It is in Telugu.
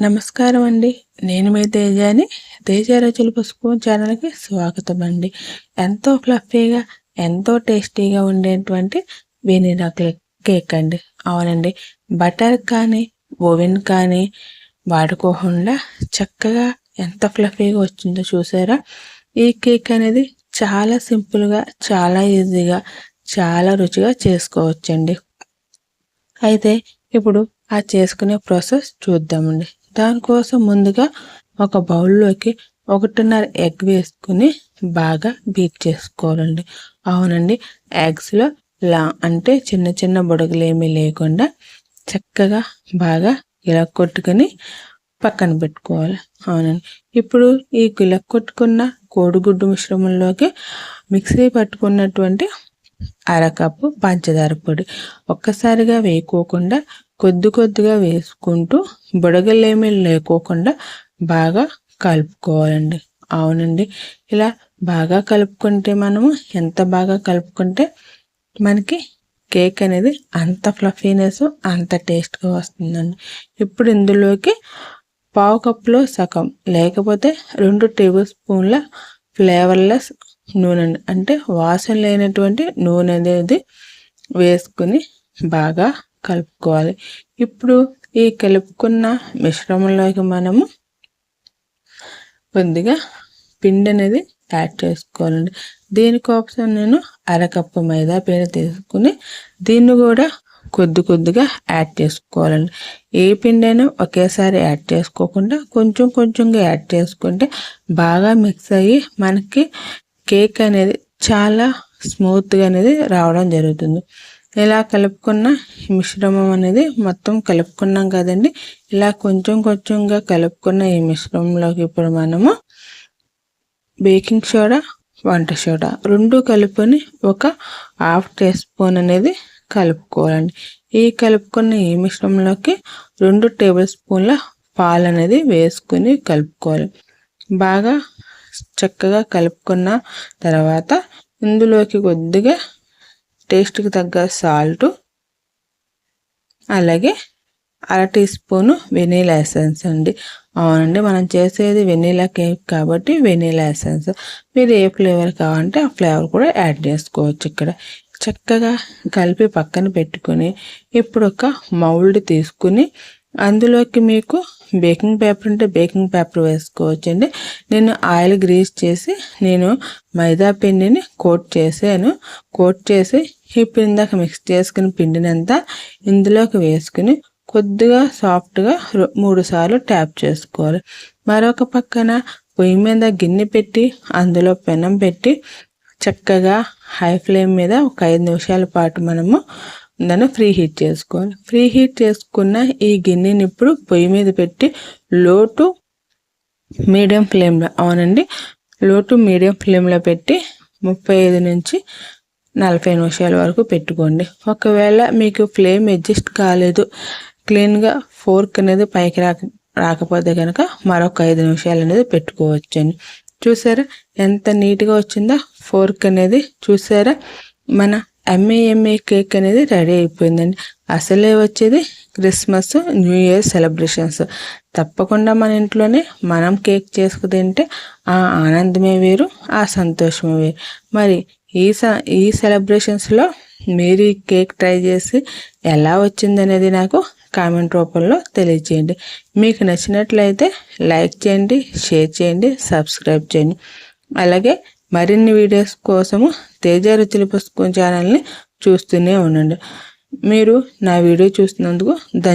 నమస్కారం అండి. నేను మీ తేజాని. తేజ రుచులు పసుపు ఛానల్కి స్వాగతం అండి. ఎంతో ఫ్లఫీగా ఎంతో టేస్టీగా ఉండేటువంటి వెనీలా కేక్ అండి. అవునండి. బటర్ కానీ ఓవెన్ కానీ వాడుకోకుండా చక్కగా ఎంత ఫ్లఫీగా వచ్చిందో చూసారా? ఈ కేక్ అనేది చాలా సింపుల్గా చాలా ఈజీగా చాలా రుచిగా చేసుకోవచ్చండి. అయితే ఇప్పుడు ఆ చేసుకునే ప్రాసెస్ చూద్దామండి. దానికోసం ముందుగా ఒక బౌల్లోకి ఒకటిన్నర ఎగ్ వేసుకుని బాగా బీట్ చేసుకోవాలండి. అవునండి ఎగ్స్లో లా అంటే చిన్న చిన్న బుడగలు ఏమీ లేకుండా చక్కగా బాగా ఇలా కొట్టుకుని పక్కన పెట్టుకోవాలి. అవునండి. ఇప్పుడు ఈ గిలక్ కొట్టుకున్న కోడిగుడ్డు మిశ్రమంలోకి మిక్సీ పట్టుకున్నటువంటి అరకప్పు పంచదార పొడి. ఒక్కసారిగా వేయకోకుండా కొద్ది కొద్దిగా వేసుకుంటూ బుడగలేమీ లేకోకుండా బాగా కలుపుకోవాలండి. అవునండి. ఇలా బాగా కలుపుకుంటే మనము ఎంత బాగా కలుపుకుంటే మనకి కేక్ అనేది అంత ఫ్లఫీనెస్ అంత టేస్ట్గా వస్తుందండి. ఇప్పుడు ఇందులోకి పావు కప్పులో సగం లేకపోతే రెండు టేబుల్ స్పూన్ల ఫ్లేవర్లెస్ నూనె అంటే వాసన లేనటువంటి నూనె అనేది వేసుకుని బాగా కలుపుకోవాలి. ఇప్పుడు ఈ కలుపుకున్న మిశ్రమంలోకి మనము కొద్దిగా పిండి అనేది యాడ్ చేసుకోవాలండి. దీనికోసం నేను అరకప్పు మైదా పిండి తీసుకుని దీన్ని కూడా కొద్ది కొద్దిగా యాడ్ చేసుకోవాలండి. ఏ పిండైనా ఒకేసారి యాడ్ చేసుకోకుండా కొంచెం కొంచెంగా యాడ్ చేసుకుంటే బాగా మిక్స్ అయ్యి మనకి కేక్ అనేది చాలా స్మూత్గా అనేది రావడం జరుగుతుంది. ఇలా కలుపుకున్న మిశ్రమం అనేది మొత్తం కలుపుకున్నాం కదండి. ఇలా కొంచెం కొంచెంగా కలుపుకున్న ఈ మిశ్రమంలోకి ఇప్పుడు మనము బేకింగ్ సోడా వంట సోడా రెండు కలుపుని ఒక హాఫ్ టీ స్పూన్ అనేది కలుపుకోవాలండి. ఈ కలుపుకున్న ఈ మిశ్రమంలోకి రెండు టేబుల్ స్పూన్ల పాలు అనేది వేసుకుని కలుపుకోవాలి. బాగా చక్కగా కలుపుకున్న తర్వాత ఇందులోకి కొద్దిగా టేస్ట్కి తగ్గ సాల్ట్ అలాగే అర టీ స్పూను వెనీలా ఎసెన్స్ అండి. అవునండి మనం చేసేది వెనీలా కేక్ కాబట్టి వెనీలా ఎసెన్స్ మీరు ఏ ఫ్లేవర్ కావాలంటే ఆ ఫ్లేవర్ కూడా యాడ్ చేసుకోవచ్చు ఇక్కడ. చక్కగా కలిపి పక్కన పెట్టుకుని ఇప్పుడు ఒక మౌల్డ్ తీసుకుని అందులోకి మీకు బేకింగ్ పేపర్ ఉంటే బేకింగ్ పేపర్ వేసుకోవచ్చండి. నేను ఆయిల్ గ్రీస్ చేసి నేను మైదా పిండిని కోట్ చేసాను కోట్ చేసి ఈ పిండిదాకా మిక్స్ చేసుకుని పిండినంతా ఇందులోకి వేసుకుని కొద్దిగా సాఫ్ట్గా మూడు సార్లు ట్యాప్ చేసుకోవాలి. మరొక పక్కన పొయ్యి మీద గిన్నె పెట్టి అందులో పెనం పెట్టి చక్కగా హై ఫ్లేమ్ మీద ఒక ఐదు నిమిషాల పాటు మనము దాన్ని ఫ్రీ హీట్ చేసుకోవాలి. ఫ్రీ హీట్ చేసుకున్న ఈ గిన్నెని ఇప్పుడు పొయ్యి మీద పెట్టి లో టు మీడియం ఫ్లేమ్లో అవునండి. లో టు మీడియం ఫ్లేమ్లో పెట్టి ముప్పై ఐదు నుంచి నలభై నిమిషాల వరకు పెట్టుకోండి. ఒకవేళ మీకు ఫ్లేమ్ అడ్జస్ట్ కాలేదు క్లీన్గా ఫోర్క్ అనేది పైకి రాక రాకపోతే కనుక మరొక ఐదు నిమిషాలు అనేది పెట్టుకోవచ్చండి. చూసారా ఎంత నీట్గా వచ్చిందో? ఫోర్క్ అనేది చూసారా? మన ఎంఏఎంఏ కేక్ అనేది రెడీ అయిపోయిందండి. అసలే వచ్చేది క్రిస్మస్ న్యూ ఇయర్ సెలబ్రేషన్స్. తప్పకుండా మన ఇంట్లోనే మనం కేక్ చేసుకు తింటే ఆ ఆనందమే వేరు ఆ సంతోషమే వేరు. మరి ఈ స ఈ సెలబ్రేషన్స్లో మీరు ఈ కేక్ ట్రై చేసి ఎలా వచ్చిందనేది నాకు కామెంట్ రూపంలో తెలియచేయండి మీకు నచ్చినట్లయితే లైక్ చేయండి షేర్ చేయండి సబ్స్క్రైబ్ చేయండి. అలాగే మరిన్ని వీడియోస్ కోసము తేజ రుచుల పుస్తకం ఛానల్ని చూస్తూనే ఉండండి. మీరు నా వీడియో చూస్తున్నందుకు ధన్య